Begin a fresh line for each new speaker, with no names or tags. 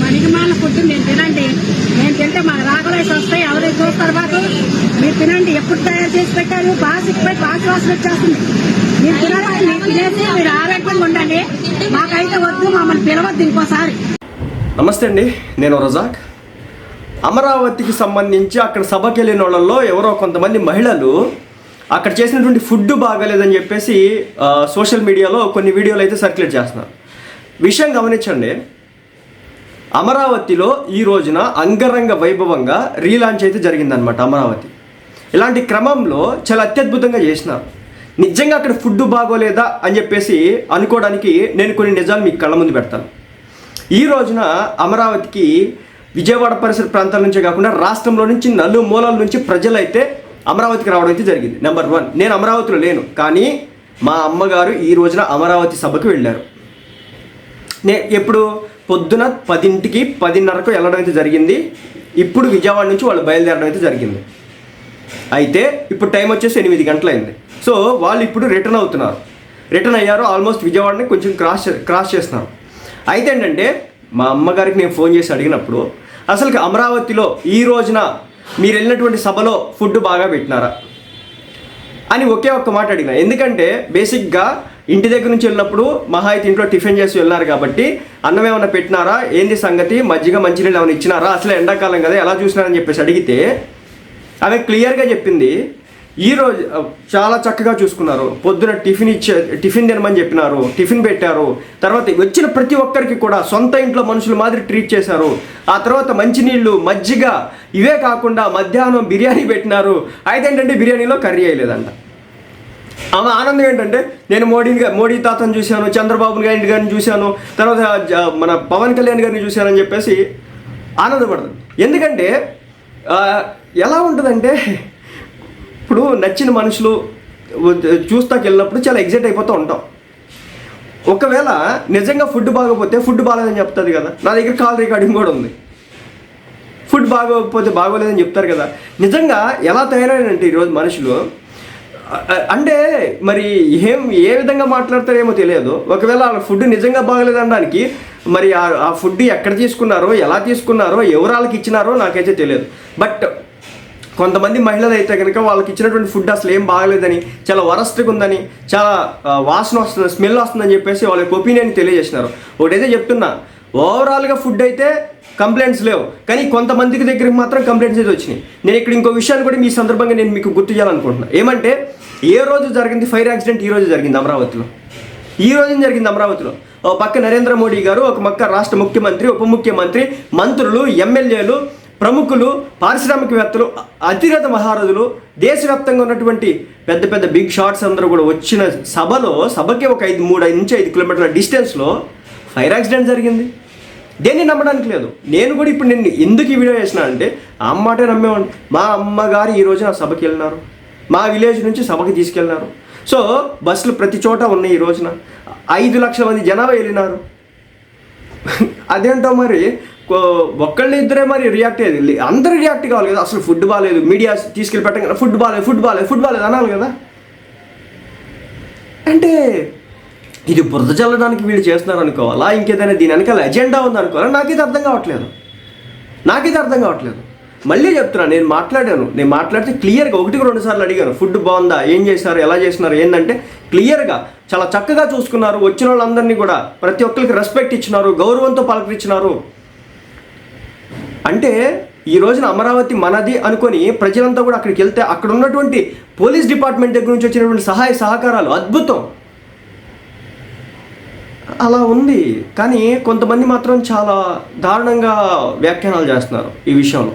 పనికి మాల ఫుడ్ మీరు తినండి. నేను తింటే మాకు రాగలేసి వస్తాయి ఎవరైతే చూస్తారు మాకు. మీరు తినండి ఎప్పుడు తయారు చేసి పెట్టారు? బాసిపోయి బాసి వాసన వచ్చేస్తుంది. మీరు తినాలి మీరు తినేసి మీరు ఆరోగ్యంగా ఉండండి. మాకైతే వద్దు మమ్మల్ని పిలవద్దు ఇంకోసారి.
నమస్తే అండి నేను రజాక్. అమరావతికి సంబంధించి అక్కడ సభకి వెళ్ళిన వాళ్ళల్లో ఎవరో కొంతమంది మహిళలు అక్కడ చేసినటువంటి ఫుడ్ బాగాలేదని చెప్పేసి సోషల్ మీడియాలో కొన్ని వీడియోలు అయితే సర్క్యులేట్ చేస్తున్నారు. విషయం గమనించండి అమరావతిలో ఈ రోజున అంగరంగ వైభవంగా రీలాంచ్ అయితే జరిగిందనమాట అమరావతి. ఇలాంటి క్రమంలో చాలా అత్యద్భుతంగా చేసినారు నిజంగా అక్కడ ఫుడ్ బాగోలేదా అని చెప్పేసి అనుకోవడానికి నేను కొన్ని నిజాలు మీకు కళ్ళ ముందు పెడతాను. ఈ రోజున అమరావతికి విజయవాడ పరిసర ప్రాంతాల నుంచే కాకుండా రాష్ట్రంలో నుంచి నలు మూలల నుంచి ప్రజలైతే అమరావతికి రావడం అయితే జరిగింది. నెంబర్ వన్ నేను అమరావతిలో లేను కానీ మా అమ్మగారు ఈ రోజున అమరావతి సభకు వెళ్ళారు. నే ఎప్పుడు? పొద్దున పదింటికి పదిన్నరకు వెళ్ళడం అయితే జరిగింది. ఇప్పుడు విజయవాడ నుంచి వాళ్ళు బయలుదేరడం అయితే జరిగింది. అయితే ఇప్పుడు టైం వచ్చేసి ఎనిమిది గంటలైంది. సో వాళ్ళు ఇప్పుడు రిటర్న్ అవుతున్నారు. రిటర్న్ అయ్యారు. ఆల్మోస్ట్ విజయవాడని కొంచెం క్రాస్ క్రాస్ చేస్తున్నారు. అయితే ఏంటంటే మా అమ్మగారికి నేను ఫోన్ చేసి అడిగినప్పుడు అసలు అమరావతిలో ఈ రోజున మీరు వెళ్ళినటువంటి సభలో ఫుడ్ బాగా పెట్టినారా? అని ఒకే ఒక్క మాట అడిగిన. ఎందుకంటే బేసిక్గా ఇంటి దగ్గర నుంచి వెళ్ళినప్పుడు మహా అయితే ఇంట్లో టిఫిన్ చేసి వెళ్ళారు కాబట్టి అన్నం ఏమైనా పెట్టినారా? ఏంది సంగతి? మజ్జిగ మంచినీళ్ళు ఏమైనా ఇచ్చినారా? అసలు ఎండాకాలం కదా ఎలా చూసినారని చెప్పేసి అడిగితే ఆమె క్లియర్గా చెప్పింది. ఈ రోజు చాలా చక్కగా చూసుకున్నారు. పొద్దున టిఫిన్ ఇచ్చే టిఫిన్ తినమని చెప్పినారు టిఫిన్ పెట్టారు. తర్వాత వచ్చిన ప్రతి ఒక్కరికి కూడా సొంత ఇంట్లో మనుషుల మాదిరి ట్రీట్ చేశారు. ఆ తర్వాత మంచినీళ్ళు మజ్జిగ ఇవే కాకుండా మధ్యాహ్నం బిర్యానీ పెట్టినారు. అయితే ఏంటంటే బిర్యానీలో కర్రీ వేయలేదంట ఆమె ఆనందం ఏంటంటే నేను మోడీని మోడీ తాతను చూశాను చంద్రబాబు నాయుడు గారిని చూశాను తర్వాత మన పవన్ కళ్యాణ్ గారిని చూశానని చెప్పేసి ఆనందపడుతుంది ఎందుకంటే ఎలా ఉంటుందంటే ఇప్పుడు నచ్చిన మనుషులు చూస్తాకెళ్ళినప్పుడు చూస్తాకి వెళ్ళినప్పుడు చాలా ఎగ్జైట్ అయిపోతూ ఉంటాం. ఒకవేళ నిజంగా ఫుడ్ బాగోపోతే ఫుడ్ బాగాలేదని చెప్తుంది కదా. నా దగ్గర కాల్ రికార్డింగ్ కూడా ఉంది. ఫుడ్ బాగోకపోతే బాగోలేదని చెప్తారు కదా. నిజంగా ఎలా తయారైనంటే ఈరోజు మనుషులు అంటే మరి ఏం ఏ విధంగా మాట్లాడతారేమో తెలియదు. ఒకవేళ ఆ ఫుడ్ నిజంగా బాగలేదనడానికి మరి ఆ- ఫుడ్ ఎక్కడ తీసుకున్నారో ఎలా తీసుకున్నారో ఎవరు వాళ్ళకి ఇచ్చినారో నాకైతే తెలియదు. బట్ కొంతమంది మహిళలు అయితే కనుక వాళ్ళకి ఇచ్చినటువంటి ఫుడ్ అసలు ఏం బాగలేదని చాలా వరస్ట్గా ఉందని చాలా వాసన వస్తుంది స్మెల్ వస్తుందని చెప్పేసి వాళ్ళ ఒపీనియన్ తెలియజేసినారు. ఒకటైతే చెప్తున్నా ఓవరాల్గా ఫుడ్ అయితే కంప్లైంట్స్ లేవు. కానీ కొంతమందికి దగ్గరికి మాత్రం కంప్లైంట్స్ అయితే వచ్చినాయి. నేను ఇక్కడ ఇంకో విషయాన్ని కూడా మీ సందర్భంగా నేను మీకు గుర్తు చేయాలనుకుంటున్నాను ఏమంటే ఏ రోజు జరిగింది ఫైర్ యాక్సిడెంట్? ఈ రోజు జరిగింది అమరావతిలో. ఈ రోజు జరిగింది అమరావతిలో. ఓ పక్క నరేంద్ర మోడీ గారు ఒక పక్క రాష్ట్ర ముఖ్యమంత్రి ఉప ముఖ్యమంత్రి మంత్రులు ఎమ్మెల్యేలు ప్రముఖులు పారిశ్రామికవేత్తలు అతిరథ మహారథులు దేశవ్యాప్తంగా ఉన్నటువంటి పెద్ద పెద్ద బిగ్ షాట్స్ అందరూ కూడా వచ్చిన సభలో సభకి ఒక ఐదు మూడు నుంచి ఐదు కిలోమీటర్ల డిస్టెన్స్లో ఫైర్ యాక్సిడెంట్ జరిగింది. దేన్ని నమ్మడానికి లేదు. నేను కూడా ఇప్పుడు నేను ఎందుకు ఈ వీడియో చేసిన అంటే ఆ అమ్మాటే నమ్మేవాడిని. మా అమ్మగారు ఈ రోజున సభకి వెళ్ళినారు. మా విలేజ్ నుంచి సభకి తీసుకెళ్ళినారు. సో బస్సులు ప్రతి చోట ఉన్నాయి ఈ రోజున. ఐదు లక్షల మంది జనాభా వెళ్ళినారు. అదేంటో మరి కో- ఒక్కళ్ళు ఇద్దరే మరి రియాక్ట్ అయ్యేది. అందరూ రియాక్ట్ కావాలి కదా. అసలు ఫుడ్ బాగాలేదు మీడియా తీసుకెళ్ళి పెట్టంగా ఫుడ్ బాగాలేదు ఫుడ్ బాగాలేదు ఫుడ్ బాగాలేదు అనాలి కదా. అంటే ఇది బురద చల్లడానికి వీళ్ళు చేస్తున్నారు అనుకోవాలా ఇంకేదైనా దీని వెనకాల ఎజెండా ఉంది నాకైతే అర్థం కావట్లేదు. నాకైతే అర్థం కావట్లేదు. మళ్ళీ చెప్తున్నా నేను మాట్లాడాను. నేను మాట్లాడితే క్లియర్గా ఒకటికి రెండు సార్లు అడిగాను ఫుడ్ బాగుందా? ఏం చేశారు? ఎలా చేసినారు ఏంటంటే క్లియర్గా చాలా చక్కగా చూసుకున్నారు. వచ్చిన వాళ్ళందరినీ కూడా ప్రతి ఒక్కరికి రెస్పెక్ట్ ఇచ్చినారు గౌరవంతో పలకరించినారు. అంటే ఈ రోజున అమరావతి మనది అనుకొని ప్రజలంతా కూడా అక్కడికి వెళ్తే అక్కడ ఉన్నటువంటి పోలీస్ డిపార్ట్మెంట్ దగ్గర నుంచి వచ్చినటువంటి సహాయ సహకారాలు అద్భుతం. అలా ఉంది. కానీ కొంతమంది మాత్రం చాలా దారుణంగా వ్యాఖ్యానాలు చేస్తున్నారు ఈ విషయంలో.